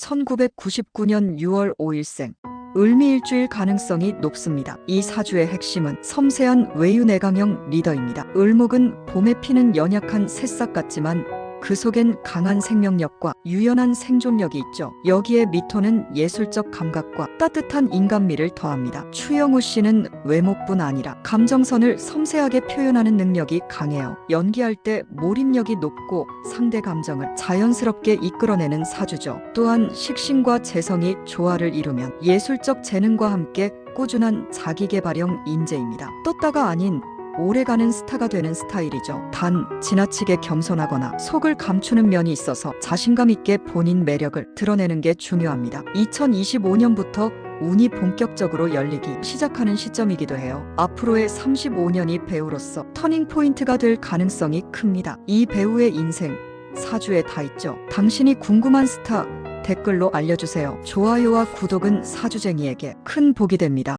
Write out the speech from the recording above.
1999년 6월 5일생. 을미일주일 가능성이 높습니다. 이 사주의 핵심은 섬세한 외유내강형 리더입니다. 을목은 봄에 피는 연약한 새싹 같지만 그 속엔 강한 생명력과 유연한 생존력이 있죠. 여기에 미토는 예술적 감각과 따뜻한 인간미를 더합니다. 추영우 씨는 외모뿐 아니라 감정선을 섬세하게 표현하는 능력이 강해요. 연기할 때 몰입력이 높고 상대 감정을 자연스럽게 이끌어내는 사주죠. 또한 식신과 재성이 조화를 이루면 예술적 재능과 함께 꾸준한 자기개발형 인재입니다. 떴다가 아닌 오래가는 스타가 되는 스타일이죠. 단 지나치게 겸손하거나 속을 감추는 면이 있어서 자신감 있게 본인 매력을 드러내는 게 중요합니다. 2025년부터 운이 본격적으로 열리기 시작하는 시점이기도 해요. 앞으로의 35년이 배우로서 터닝 포인트가 될 가능성이 큽니다. 이 배우의 인생 사주에 다 있죠. 당신이 궁금한 스타 댓글로 알려주세요. 좋아요와 구독은 사주쟁이에게 큰 복이 됩니다.